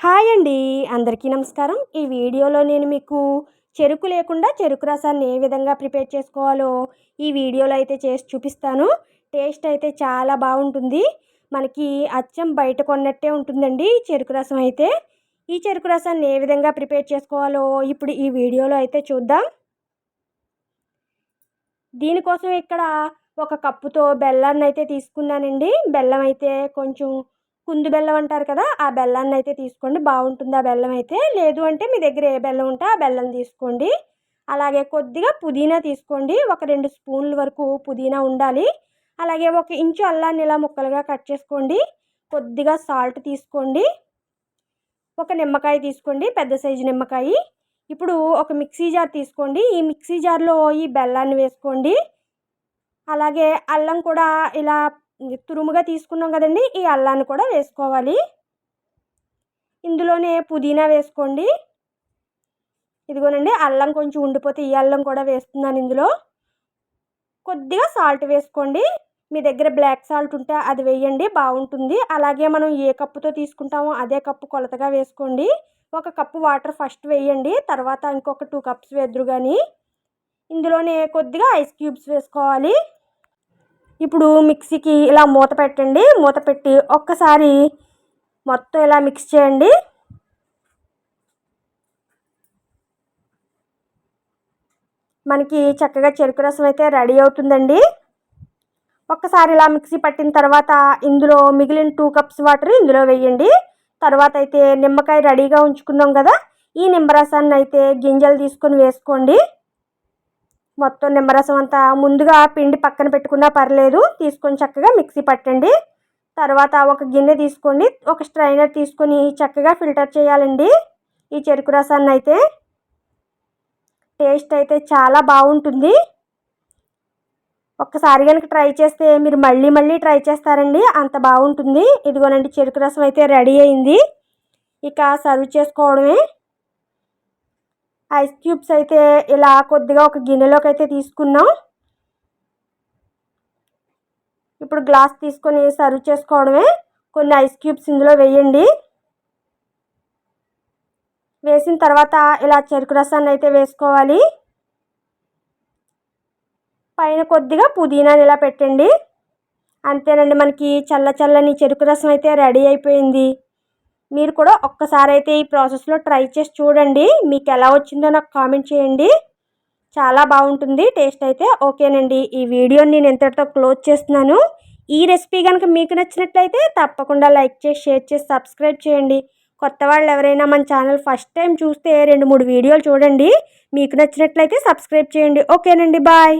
Hi అండి. అందరికీ నమస్కారం. ఈ వీడియోలో నేను మీకు చెరుకు లేకుండా చెరుకు రసాన్ని ఏ విధంగా ప్రిపేర్ చేసుకోవాలో ఈ వీడియోలో అయితే చేసి చూపిస్తాను. టేస్ట్ అయితే చాలా బాగుంటుంది. మనకి అచ్చం బయట కొన్నట్టే ఉంటుందండి చెరుకు రసం అయితే. ఈ చెరుకు రసాన్ని ఏ విధంగా ప్రిపేర్ చేసుకోవాలో ఇప్పుడు ఈ వీడియోలో అయితే చూద్దాం. దీనికోసం ఇక్కడ ఒక కప్పుతో బెల్లాన్ని అయితే తీసుకున్నానండి. బెల్లం అయితే కొంచెం కుందు బెల్లం అంటారు కదా ఆ బెల్లాన్ని అయితే తీసుకోండి. బాగుంటుంది ఆ బెల్లం అయితే లేదు అంటే మీ దగ్గర ఏ బెల్లం ఉంటే ఆ బెల్లం తీసుకోండి. అలాగే కొద్దిగా పుదీనా తీసుకోండి. ఒక రెండు స్పూన్ల వరకు పుదీనా ఉండాలి. అలాగే ఒక ఇంచు అల్లాన్ని ఇలా ముక్కలుగా కట్ చేసుకోండి. కొద్దిగా సాల్ట్ తీసుకోండి. ఒక నిమ్మకాయ తీసుకోండి పెద్ద సైజు నిమ్మకాయ. ఇప్పుడు ఒక మిక్సీ జార్ తీసుకోండి. ఈ మిక్సీ జార్లో ఈ బెల్లాన్ని వేసుకోండి. అలాగే అల్లం కూడా ఇలా తురుముగా తీసుకున్నాం కదండి ఈ అల్లాన్ని కూడా వేసుకోవాలి. ఇందులోనే పుదీనా వేసుకోండి. ఇదిగోనండి అల్లం కొంచెం ఉండిపోతే ఈ అల్లం కూడా వేస్తున్నాను ఇందులో. కొద్దిగా సాల్ట్ వేసుకోండి. మీ దగ్గర బ్లాక్ సాల్ట్ ఉంటే అది వేయండి బాగుంటుంది. అలాగే మనం ఏ కప్పుతో తీసుకుంటామో అదే కప్పు కొలతగా వేసుకోండి. ఒక కప్పు వాటర్ ఫస్ట్ వేయండి తర్వాత ఇంకొక టూ కప్స్ వేద్దరు కానీ ఇందులోనే కొద్దిగా ఐస్ క్యూబ్స్ వేసుకోవాలి. ఇప్పుడు మిక్సీకి ఇలా మూత పెట్టండి. మూత పెట్టి ఒక్కసారి మొత్తం ఇలా మిక్స్ చేయండి. మనకి చక్కగా చెరుకు రసం అయితే రెడీ అవుతుందండి. ఒక్కసారి ఇలా మిక్సీ పట్టిన తర్వాత ఇందులో మిగిలిన టూ కప్స్ వాటర్ ఇందులో వేయండి. తర్వాత అయితే నిమ్మకాయ రెడీగా ఉంచుకున్నాం కదా. ఈ నిమ్మరసాన్ని అయితే గింజలు తీసుకొని వేసుకోండి. మొత్తం నిమ్మరసం అంతా ముందుగా పిండి పక్కన పెట్టుకున్నా పర్లేదు. తీసుకొని చక్కగా మిక్సీ పట్టండి. తర్వాత ఒక గిన్నె తీసుకోండి. ఒక స్ట్రైనర్ తీసుకొని చక్కగా ఫిల్టర్ చేయాలండి. ఈ చెరుకు రసాన్ని అయితే. టేస్ట్ అయితే చాలా బాగుంటుంది. ఒక్కసారి కనుక ట్రై చేస్తే మీరు మళ్ళీ మళ్ళీ ట్రై చేస్తారండి. అంత బాగుంటుంది. ఇదిగోనండి చెరుకు రసం అయితే రెడీ అయింది. ఇక సర్వ్ చేసుకోవడమే. ఐస్ క్యూబ్స్ అయితే ఇలా కొద్దిగా ఒక గిన్నెలోకి అయితే తీసుకున్నాం. ఇప్పుడు గ్లాస్ తీసుకొని సర్వ్ చేసుకోవడమే. కొన్ని ఐస్ క్యూబ్స్ ఇందులో వేయండి. వేసిన తర్వాత ఇలా చెరుకు రసాన్ని అయితే వేసుకోవాలి. పైన కొద్దిగా పుదీనాని ఇలా పెట్టండి. అంతేనండి మనకి చల్ల చల్లని చెరుకు రసం అయితే రెడీ అయిపోయింది. మీరు కూడా ఒక్కసారి అయితే ఈ ప్రాసెస్లో ట్రై చేసి చూడండి. మీకు ఎలా వచ్చిందో నాకు కామెంట్ చేయండి. చాలా బాగుంటుంది. టేస్ట్ అయితే ఓకేనండి. ఈ వీడియోని నేను ఎంతటితో క్లోజ్ చేస్తున్నాను. ఈ రెసిపీ కనుక మీకు నచ్చినట్లయితే తప్పకుండా లైక్ చేసి షేర్ చేసి సబ్స్క్రైబ్ చేయండి. కొత్త వాళ్ళు ఎవరైనా మన ఛానల్ ఫస్ట్ టైం చూస్తే రెండు మూడు వీడియోలు చూడండి. మీకు నచ్చినట్లయితే సబ్స్క్రైబ్ చేయండి. ఓకేనండి. బాయ్.